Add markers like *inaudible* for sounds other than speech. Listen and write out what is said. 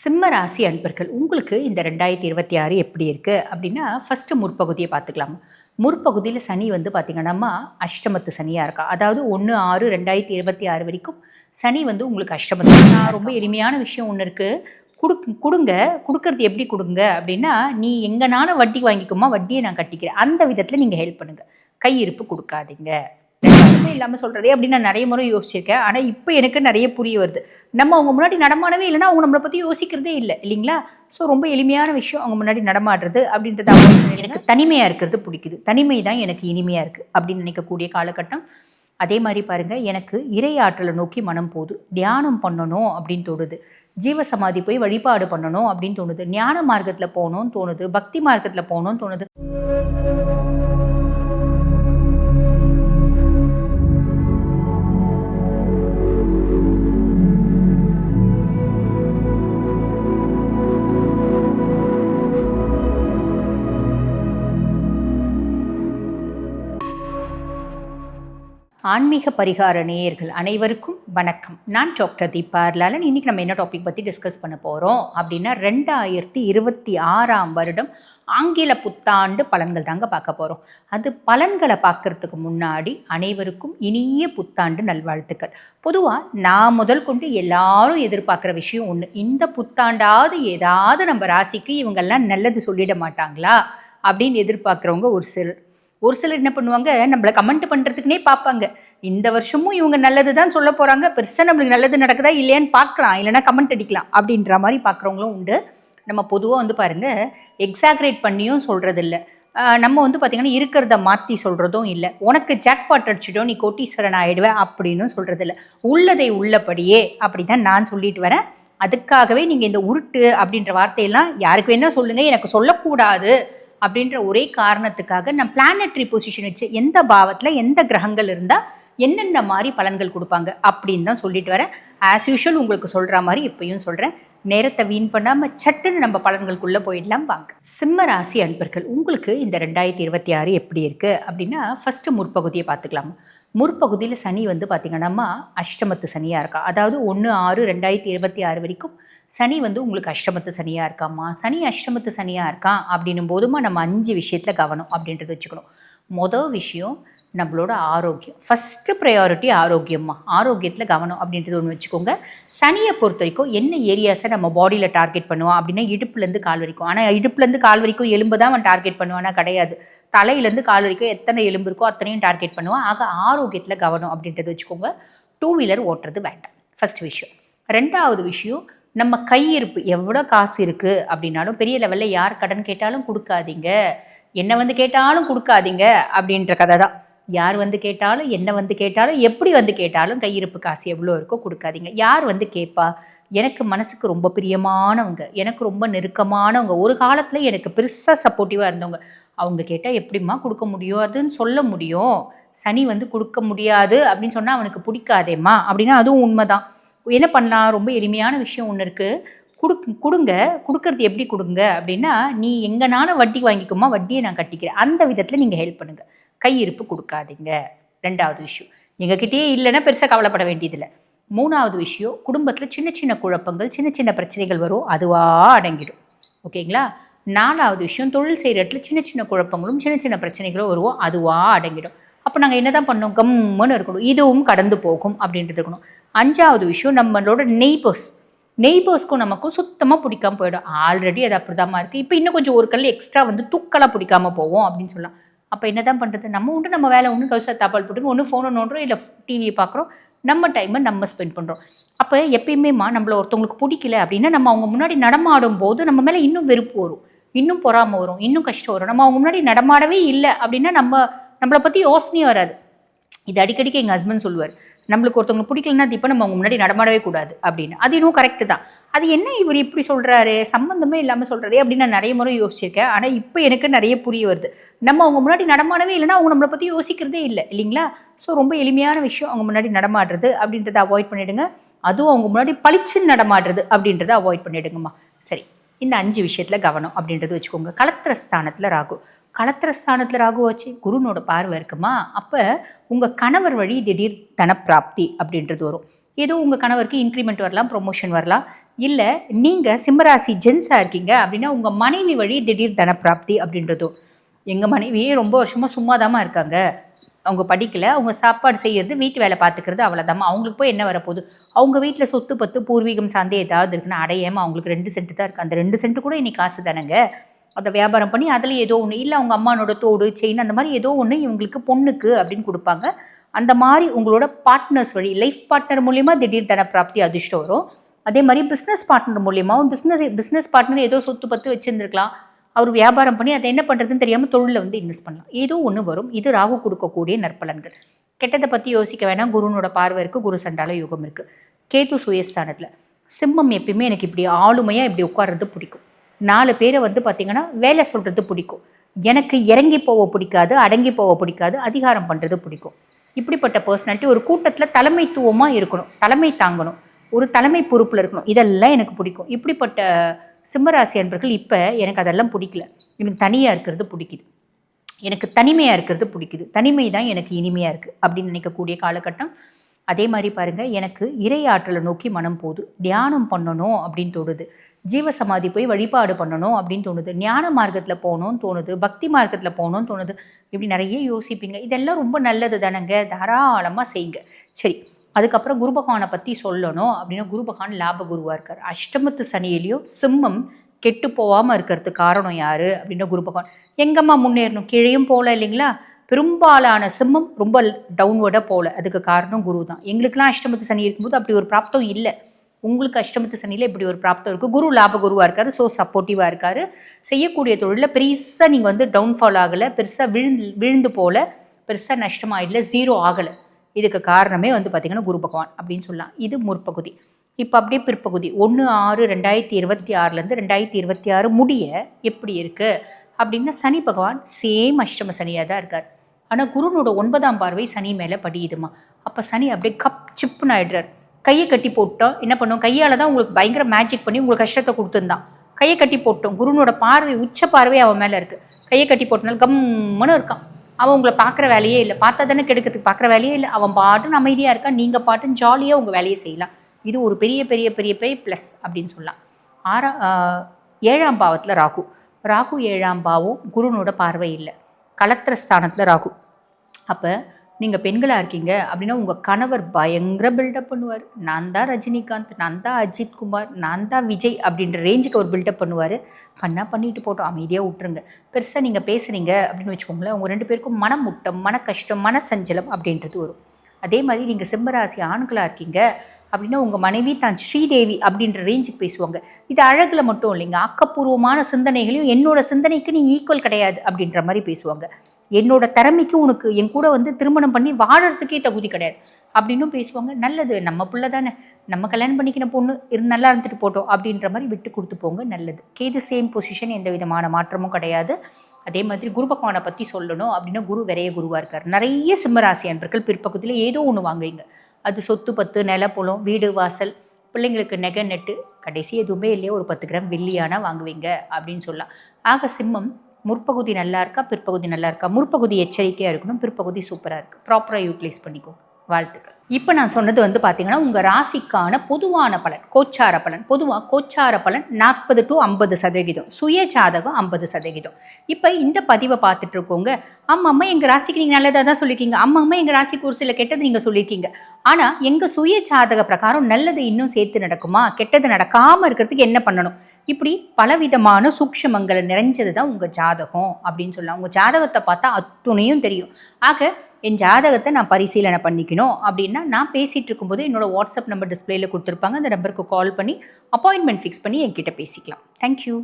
சிம்ம ராசி அன்பர்கள் உங்களுக்கு இந்த ரெண்டாயிரத்தி இருபத்தி ஆறு எப்படி இருக்குது அப்படின்னா ஃபஸ்ட்டு முற்பகுதியை பார்த்துக்கலாம். முற்பகுதியில் சனி வந்து பார்த்திங்கன்னா அஷ்டமத்து சனியாக இருக்கா? அதாவது ஒன்று ஆறு ரெண்டாயிரத்தி இருபத்தி ஆறு வரைக்கும் சனி வந்து உங்களுக்கு அஷ்டமத்து நான் ரொம்ப எளிமையான விஷயம் ஒன்று இருக்குது கொடுக்கு கொடுங்க. கொடுக்கறது எப்படி கொடுங்க? அப்படின்னா நீ எங்கனாலும் வட்டி வாங்கிக்குமா வட்டியை நான் கட்டிக்கிறேன். அந்த விதத்தில் நீங்கள் ஹெல்ப் பண்ணுங்கள் கையிருப்பு கொடுக்காதீங்க. ரெண்டாலுமே இல்லாமல் சொல்கிறதே அப்படின்னு நான் நிறைய முறை யோசிச்சிருக்கேன். ஆனால் இப்போ எனக்கு நிறைய புரிய வருது. நம்ம அவங்க முன்னாடி நடமாடவே இல்லைன்னா அவங்க நம்மளை பற்றி யோசிக்கிறதே இல்லை இல்லைங்களா? ஸோ ரொம்ப எளிமையான விஷயம் அவங்க முன்னாடி நடமாடுறது அப்படின்றது அவங்க *laughs* எனக்கு தனிமையாக இருக்கிறது பிடிக்குது. தனிமை தான் எனக்கு இனிமையாக இருக்குது அப்படின்னு நினைக்கக்கூடிய காலகட்டம். அதே மாதிரி பாருங்கள் எனக்கு இறை ஆற்றலை நோக்கி மனம் போகுது. தியானம் பண்ணணும் அப்படின்னு தோணுது. ஜீவசமாதி போய் வழிபாடு பண்ணணும் அப்படின்னு தோணுது. ஞான மார்க்கத்தில் போகணும்னு தோணுது. பக்தி மார்க்கத்தில் போகணும்னு தோணுது. ஆன்மீக பரிகார நேயர்கள் அனைவருக்கும் வணக்கம். நான் டாக்டர் தீபா லாலன் இன்றைக்கி நம்ம என்ன டாபிக் பற்றி டிஸ்கஸ் பண்ண போகிறோம் அப்படின்னா ரெண்டாயிரத்தி இருபத்தி ஆறாம் வருடம் ஆங்கில புத்தாண்டு பலன்கள் தாங்க பார்க்க போகிறோம் அது பலன்களை பார்க்கறதுக்கு முன்னாடி அனைவருக்கும் இனிய புத்தாண்டு நல்வாழ்த்துக்கள். பொதுவாக நான் முதல் கொண்டு எல்லாரும் எதிர்பார்க்குற விஷயம் ஒன்று இந்த புத்தாண்டாவது ஏதாவது நம்ம ராசிக்கு இவங்கெல்லாம் நல்லது சொல்லிட மாட்டாங்களா? அப்படின்னு எதிர்பார்க்குறவங்க ஒரு சிலர். ஒரு சிலர் என்ன பண்ணுவாங்க நம்மளை கமெண்ட் பண்ணுறதுக்குனே பார்ப்பாங்க. இந்த வருஷமும் இவங்க நல்லது தான் சொல்ல போகிறாங்க பெருசாக நம்மளுக்கு நல்லது நடக்குதா இல்லையான்னு பார்க்கலாம் இல்லைனா கமெண்ட் அடிக்கலாம் அப்படின்ற மாதிரி பார்க்குறவங்களும் உண்டு. நம்ம பொதுவாக வந்து பாருங்கள் எக்ஸாக்ரேட் பண்ணியும் சொல்கிறது இல்லை நம்ம வந்து பார்த்திங்கன்னா இருக்கிறத மாற்றி சொல்கிறதும் இல்லை. உனக்கு ஜாக்பாட் அடிச்சிட்டோம் நீ கோட்டீஸ்வரன் ஆகிடுவேன் அப்படின்னு சொல்கிறது இல்லை உள்ளதை உள்ளபடியே அப்படி தான் நான் சொல்லிட்டு வரேன். அதுக்காகவே நீங்கள் இந்த உருட்டு அப்படின்ற வார்த்தையெல்லாம் யாருக்கு வேணால் சொல்லுங்கள் எனக்கு சொல்லக்கூடாது. அப்படின்ற ஒரே காரணத்துக்காக நான் பிளானட்ரி பொசிஷன் வச்சு எந்த பாவத்தில் எந்த கிரகங்கள் இருந்தால் என்னென்ன மாதிரி பலன்கள் கொடுப்பாங்க அப்படின்னு தான் சொல்லிட்டு வரேன். ஆஸ் யூஷுவல் உங்களுக்கு சொல்கிற மாதிரி இப்பயும் சொல்கிறேன் நேரத்தை வீண் பண்ணாமல் சட்டுன்னு நம்ம பலன்களுக்குள்ளே போயிடலாம் வாங்க. சிம்ம ராசி அன்பர்கள் உங்களுக்கு இந்த ரெண்டாயிரத்தி இருபத்தி ஆறு எப்படி இருக்குது அப்படின்னா ஃபஸ்ட்டு முற்பகுதியை பார்த்துக்கலாம். முற்பகுதியில் சனி வந்து பார்த்திங்கன்னா அஷ்டமத்து சனியாக இருக்கா? அதாவது ஒன்று ஆறு ரெண்டாயிரத்தி இருபத்தி ஆறு வரைக்கும் சனி வந்து உங்களுக்கு அஷ்டமத்து சனியாக இருக்காம்மா? சனி அஷ்டமத்து சனியாக இருக்கான் அப்படின்னும் போதுமா நம்ம அஞ்சு விஷயத்தில் கவனம் அப்படின்றத வச்சுக்கணும். மொதல் விஷயம் நம்மளோட ஆரோக்கியம். ஃபஸ்ட்டு ப்ரையாரிட்டி ஆரோக்கியம்மா. ஆரோக்கியத்தில் கவனம் அப்படின்றது ஒன்று வச்சுக்கோங்க. சனியை பொறுத்த வரைக்கும் என்ன ஏரியாஸை நம்ம பாடியில் டார்கெட் பண்ணுவோம் அப்படின்னா இடுப்புலேருந்து கால் வரைக்கும். ஆனால் இடுப்புலேருந்து கால் வரைக்கும் எலும்பு தான் அவன் டார்கெட் பண்ணுவானா? கிடையாது. தலையிலேருந்து கால் வரைக்கும் எத்தனை எலும்பு இருக்கோ அத்தனையும் டார்கெட் பண்ணுவான். ஆக ஆரோக்கியத்தில் கவனம் அப்படின்றது வச்சுக்கோங்க. டூ வீலர் ஓட்டுறது வேண்டாம். ஃபஸ்ட் விஷயம். ரெண்டாவது விஷயம் நம்ம கையிருப்பு எவ்வளோ காசு இருக்குது அப்படின்னாலும் பெரிய லெவலில் யார் கடன் கேட்டாலும் கொடுக்காதீங்க. என்ன வந்து கேட்டாலும் கொடுக்காதீங்க அப்படின்ற கதை தான். யார் வந்து கேட்டாலும் என்ன வந்து கேட்டாலும் எப்படி வந்து கேட்டாலும் கையிருப்பு காசு எவ்வளோ இருக்கோ கொடுக்காதீங்க. யார் வந்து கேட்பா? எனக்கு மனசுக்கு ரொம்ப பிரியமானவங்க எனக்கு ரொம்ப நெருக்கமானவங்க ஒரு காலத்தில் எனக்கு பெருசாக சப்போர்ட்டிவாக இருந்தவங்க. அவங்க கேட்டால் எப்படிம்மா கொடுக்க முடியும்? அதுன்னு சொல்ல முடியும். சனி வந்து கொடுக்க முடியாது அப்படின்னு சொன்னால் அவனுக்கு பிடிக்காதேம்மா? அப்படின்னா அதுவும் உண்மைதான். என்ன பண்ணலாம்? ரொம்ப எளிமையான விஷயம் ஒன்று இருக்குது கொடுக்கு கொடுங்க. கொடுக்கறது எப்படி கொடுங்க? அப்படின்னா நீ எங்கனாலும் வட்டி வாங்கிக்குமா வட்டியை நான் கட்டிக்கிறேன். அந்த விதத்தில் நீங்கள் ஹெல்ப் பண்ணுங்கள் கையிருப்பு கொடுக்காதீங்க. ரெண்டாவது விஷயம். எங்ககிட்டயே இல்லைன்னா பெருசாக கவலைப்பட வேண்டியதில்லை. மூணாவது விஷயம் குடும்பத்தில் சின்ன சின்ன குழப்பங்கள் சின்ன சின்ன பிரச்சனைகள் வரும் அதுவாக அடங்கிடும். ஓகேங்களா? நாலாவது விஷயம் தொழில் செய்கிற இடத்துல சின்ன சின்ன குழப்பங்களும் சின்ன சின்ன பிரச்சனைகளும் வருவோம் அதுவாக அடங்கிடும். அப்போ நாங்கள் என்ன தான் பண்ணோம்? கம்முன்னு இருக்கணும். இதுவும் கடந்து போகும் அப்படின்றது இருக்கணும். அஞ்சாவது விஷயம் நம்மளோட நெய்பர்ஸ் நெய்பர்ஸ்க்கும் நமக்கும் சுத்தமாக பிடிக்காம போயிடும். ஆல்ரெடி அது அப்படிதான் இருக்குது இப்போ இன்னும் கொஞ்சம் ஒரு கல் எக்ஸ்ட்ரா வந்து தூக்கலாக பிடிக்காம போவோம் அப்படின்னு சொல்லலாம். அப்போ என்ன தான் பண்ணுறது நம்ம உண்டு நம்ம வேலை ஒன்று கவுசா தாப்பால் போட்டு ஒன்று ஃபோனை நோண்டுறோம் இல்லை டிவியை பார்க்குறோம் நம்ம டைமை நம்ம ஸ்பெண்ட் பண்ணுறோம் அப்போ எப்பயுமேம்மா நம்மளை ஒருத்தவங்களுக்கு பிடிக்கல அப்படின்னா நம்ம அவங்க முன்னாடி நடமாடும் போது நம்ம மேலே இன்னும் வெறுப்பு வரும். இன்னும் பொறாமல் வரும். இன்னும் கஷ்டம் வரும். நம்ம அவங்க முன்னாடி நடமாடவே இல்லை அப்படின்னா நம்ம நம்மளை பற்றி யோசனையே வராது. இது அடிக்கடிக்கு எங்கள் ஹஸ்பண்ட் சொல்லுவார். நம்மளுக்கு ஒருத்தவங்க பிடிக்கலன்னா இப்போ நம்ம அவங்க முன்னாடி நடமாடவே கூடாது அப்படின்னு. அது இன்னும் கரெக்டு தான். அது என்ன இவர் இப்படி சொல்கிறாரு சம்மந்தமே இல்லாமல் சொல்கிறாரு அப்படின்னு நான் நிறைய முறை யோசிச்சிருக்கேன். ஆனால் இப்போ எனக்கு நிறைய புரிய வருது. நம்ம அவங்க முன்னாடி நடமாடவே இல்லைன்னா அவங்க நம்மளை பற்றி யோசிக்கிறதே இல்லை இல்லைங்களா? ஸோ ரொம்ப எளிமையான விஷயம் அவங்க முன்னாடி நடமாடுறது அப்படின்றத அவாய்ட் பண்ணிவிடுங்க அதுவும் அவங்க முன்னாடி பளிச்சுன்னு நடமாடுறது அப்படின்றத அவாய்ட் பண்ணிவிடுங்கம்மா சரி இந்த அஞ்சு விஷயத்தில் கவனம் அப்படின்றது வச்சுக்கோங்க. கலத்திர ஸ்தானத்தில் ராகு. கலத்திர ஸ்தானத்தில் ராகு வச்சு குருனோட பார்வை இருக்குமா? அப்போ உங்கள் கணவர் வழி திடீர் தனப்பிராப்தி அப்படின்றது வரும். ஏதோ உங்கள் கணவருக்கு இன்க்ரிமெண்ட் வரலாம் ப்ரொமோஷன் வரலாம். இல்லை நீங்கள் சிம்மராசி ஜென்ஸாக இருக்கீங்க அப்படின்னா உங்கள் மனைவி வழி திடீர் தனப்பிராப்தி அப்படின்றதும். எங்கள் மனைவியே ரொம்ப வருஷமாக சும்மா இருக்காங்க. அவங்க படிக்கலை அவங்க சாப்பாடு செய்யறது வீட்டு வேலை பார்த்துக்கிறது அவ்வளோதாம்மா அவங்களுக்கு போய் என்ன வரப்போகுது? அவங்க வீட்டில் சொத்து பத்து பூர்வீகம் சார்ந்தே ஏதாவது இருக்குன்னு அடையாமல் அவங்களுக்கு ரெண்டு சென்ட் தான் இருக்குது அந்த ரெண்டு சென்ட் கூட இன்னைக்கு காசு தானேங்க. அதை வியாபாரம் பண்ணி அதில் ஏதோ ஒன்று இல்லை அவங்க அம்மானோட தோடு செயின் அந்த மாதிரி ஏதோ ஒன்று இவங்களுக்கு பொண்ணுக்கு அப்படின்னு கொடுப்பாங்க. அந்த மாதிரி உங்களோட பார்ட்னர்ஸ் வழி லைஃப் பார்ட்னர் மூலிமா திடீர் தன பிராப்தி அதிர்ஷ்டம் வரும். அதே மாதிரி பிஸ்னஸ் பார்ட்னர் மூலியமாகவும் பிஸ்னஸ் பிஸ்னஸ் பார்ட்னர் ஏதோ சொத்து பத்து வச்சுருந்துருக்கலாம். அவர் வியாபாரம் பண்ணி அதை என்ன பண்ணுறதுன்னு தெரியாமல் தொழிலில் வந்து இன்வெஸ்ட் பண்ணலாம். ஏதோ ஒன்று வரும். இது ராகு கொடுக்கக்கூடிய நற்பலன்கள். கெட்டதை பற்றி யோசிக்க வேணாம். குருனோட பார்வை இருக்குது குரு சண்டால யோகம் இருக்குது கேது சுயஸ்தானத்தில். சிம்மம் எப்பயுமே எனக்கு இப்படி ஆளுமையாக இப்படி உட்கார்றது பிடிக்கும். நாலு பேரை வந்து பார்த்திங்கன்னா வேலை சொல்கிறது பிடிக்கும். எனக்கு இறங்கி போக பிடிக்காது அடங்கி போக பிடிக்காது அதிகாரம் பண்ணுறது பிடிக்கும். இப்படிப்பட்ட பர்சனாலிட்டி ஒரு கூட்டத்தில் தலைமைத்துவமாக இருக்கணும். தலைமை தாங்கணும். ஒரு தலைமை பொறுப்பில் இருக்கணும். இதெல்லாம் எனக்கு பிடிக்கும். இப்படிப்பட்ட சிம்மராசி அன்பர்கள் இப்போ எனக்கு அதெல்லாம் பிடிக்கல. எனக்கு தனியாக இருக்கிறது பிடிக்குது. எனக்கு தனிமையாக இருக்கிறது பிடிக்குது. தனிமை தான் எனக்கு இனிமையாக இருக்குது அப்படின்னு நினைக்கக்கூடிய காலகட்டம். அதே மாதிரி பாருங்கள் எனக்கு இறை ஆற்றலை நோக்கி மனம் போகுது. தியானம் பண்ணணும் அப்படின்னு தோணுது. ஜீவசமாதி போய் வழிபாடு பண்ணணும் அப்படின்னு தோணுது. ஞான மார்க்கத்தில் போகணும்னு தோணுது. பக்தி மார்க்கத்தில் போகணும்னு தோணுது. இப்படி நிறைய யோசிப்பீங்க. இதெல்லாம் ரொம்ப நல்லது தானங்க. தாராளமாக செய்யுங்க. சரி. அதுக்கப்புறம் குருபகவானை பற்றி சொல்லணும் அப்படின்னா குருபகவான் லாப குருவாக இருக்கார். அஷ்டமத்து சனியிலையும் சிம்மம் கெட்டு போகாமல் இருக்கிறதுக்கு காரணம் யார் அப்படின்னா குருபகவான். எங்கம்மா முன்னேறணும்? கீழேயும் போகல இல்லைங்களா? பெரும்பாலான சிம்மம் ரொம்ப டவுன்வர்டாக போகல அதுக்கு காரணம் குரு தான் எங்களுக்கெல்லாம் அஷ்டமத்து சனி இருக்கும்போது அப்படி ஒரு பிராப்தம் இல்லை. உங்களுக்கு அஷ்டமத்து சனியில் இப்படி ஒரு பிராப்தம் இருக்குது குரு லாப குருவாக இருக்கார். ஸோ சப்போர்ட்டிவாக இருக்கார். செய்யக்கூடிய தொழிலில் பெருசாக நீங்கள் வந்து டவுன்ஃபால் ஆகலை. பெருசாக விழுந்து விழுந்து போகல பெருசாக நஷ்டமாயிடல. ஜீரோ ஆகலை. இதுக்கு காரணமே வந்து பார்த்திங்கன்னா குரு பகவான் அப்படின்னு சொல்லலாம். இது முற்பகுதி. இப்போ அப்படியே பிற்பகுதி. ஒன்று ஆறு ரெண்டாயிரத்தி இருபத்தி ஆறுலேருந்து ரெண்டாயிரத்தி இருபத்தி ஆறு முடிய எப்படி இருக்குது அப்படின்னா சனி பகவான் சேம் அஷ்டம சனியாக தான் இருக்கார். ஆனால் குருனோட ஒன்பதாம் பார்வை சனி மேலே படியுதுமா? அப்போ சனி அப்படியே கப் சிப்புன்னு ஆகிடுறார் கையை கட்டி போட்டோம் என்ன பண்ணோம்? கையால் தான் உங்களுக்கு பயங்கர மேஜிக் பண்ணி உங்களுக்கு கஷ்டத்தை கொடுத்துருந்தான் கையை கட்டி போட்டோம். குருனோட பார்வை உச்ச பார்வை அவன் மேலே இருக்குது கையை கட்டி போட்டனால கம்முன்னு இருக்கான். அவன் உங்களை பார்க்குற வேலையே இல்லை. பார்த்தா தானே கெடுக்கிறதுக்கு பார்க்குற வேலையே இல்லை. அவன் பாட்டுன்னு அமைதியாக இருக்கான் நீங்கள் பாட்டுன்னு ஜாலியாக உங்கள் வேலையை செய்யலாம். இது ஒரு பெரிய பெரிய பெரிய பெரிய ப்ளஸ் அப்படின்னு சொல்லலாம். ஆறா ஏழாம் பாவத்தில் ராகு. ராகு ஏழாம் பாவம் குருனோட பார்வை இல்லை. கலத்திர ஸ்தானத்தில் ராகு. அப்போ நீங்கள் பெண்களாக இருக்கீங்க அப்படின்னா உங்கள் கணவர் பயங்கர பில்டப் பண்ணுவார். நான் தான் ரஜினிகாந்த் நான் தான் அஜித் குமார் நான் தான் விஜய் அப்படின்ற ரேஞ்சுக்கு அவர் பில்டப் பண்ணுவார். பண்ணால் பண்ணிட்டு போட்டோம் அமைதியாக விட்டுருங்க. பெருசாக நீங்கள் பேசுகிறீங்க அப்படின்னு வச்சுக்கோங்களேன் உங்கள் ரெண்டு பேருக்கும் மனமுட்டம் மன கஷ்டம் மன சஞ்சலம் அப்படின்றது வரும். அதே மாதிரி நீங்கள் சிம்மராசி ஆண்களாக இருக்கீங்க அப்படின்னா உங்கள் மனைவி தான் ஸ்ரீதேவி அப்படின்ற ரேஞ்சுக்கு பேசுவாங்க. இது அழகில் மட்டும் இல்லைங்க ஆக்கப்பூர்வமான சிந்தனைகளையும் என்னோட சிந்தனைக்கு நீ ஈக்குவல் கிடையாது அப்படின்ற மாதிரி பேசுவாங்க. என்னோட திறமைக்கு உனக்கு என் கூட வந்து திருமணம் பண்ணி வாழறதுக்கே தகுதி கிடையாது. அப்படின்னும் பேசுவாங்க. நல்லது நம்ம பிள்ளை தானே. நம்ம கல்யாணம் பண்ணிக்கின பொண்ணு இரு நல்லா இருந்துட்டு போட்டோம் அப்படின்ற மாதிரி விட்டு கொடுத்து போங்க. நல்லது. கேது சேம் பொசிஷன் எந்த விதமான மாற்றமும் கிடையாது. அதே மாதிரி குரு பகவானை பற்றி சொல்லணும் அப்படின்னா குரு விரைய குருவாக இருக்கார். நிறைய சிம்மராசி அன்பர்கள் பிற்பக்கத்தில் ஏதோ ஒன்று வாங்குவீங்க. அது சொத்து பத்து நிலப்புலம் வீடு வாசல் பிள்ளைங்களுக்கு நெகை நெட்டு கடைசி எதுவுமே இல்லையோ. ஒரு பத்து கிராம் வெள்ளியானா வாங்குவீங்க அப்படின்னு சொல்லலாம். ஆக சிம்மம் முற்பகுதி நல்லா இருக்கா பிற்பகுதி நல்லா இருக்கா? முற்பகுதி எச்சரிக்கையாக இருக்கணும் பிற்பகுதி சூப்பராக இருக்குது ப்ராப்பராக யூட்டிலைஸ் பண்ணிக்கோ வாழ்த்துக்கள். இப்போ நான் சொன்னது வந்து பார்த்தீங்கன்னா உங்கள் ராசிக்கான பொதுவான பலன் கோச்சார பலன் பொதுவாக கோச்சார பலன் நாற்பது டு ஐம்பது சதவீதம் சுய ஜாதகம் ஐம்பது சதவீதம். இப்போ இந்த பதிவை பார்த்துட்டு இருக்கோங்க. அம்மா அம்மா எங்கள் ராசிக்கு நீங்கள் நல்லதாக தான் சொல்லியிருக்கீங்க அம்மா அம்மா எங்கள் ராசிக்கு ஒரு சில கெட்டது நீங்கள் சொல்லியிருக்கீங்க ஆனால் எங்கள் சுய ஜாதக பிரகாரம் நல்லது இன்னும் சேர்த்து நடக்குமா? கெட்டது நடக்காமல் இருக்கிறதுக்கு என்ன பண்ணணும்? இப்படி பலவிதமான சூக்ஷமங்களை நிறைஞ்சது தான் உங்கள் ஜாதகம் அப்படின்னு சொல்லலாம். உங்கள் ஜாதகத்தை பார்த்தா அத்துணையும் தெரியும். ஆக என் ஜாதகத்தை நான் பரிசீலனை பண்ணிக்கணும் அப்படின்னா நான் பேசிகிட்டு இருக்கும்போது என்னோடய வாட்ஸ்அப் நம்பர் டிஸ்பிளேல கொடுத்துருப்பாங்க. அந்த நம்பருக்கு கால் பண்ணி அப்பாயின்மெண்ட் ஃபிக்ஸ் பண்ணி என்கிட்ட பேசிக்கலாம். தேங்க்யூ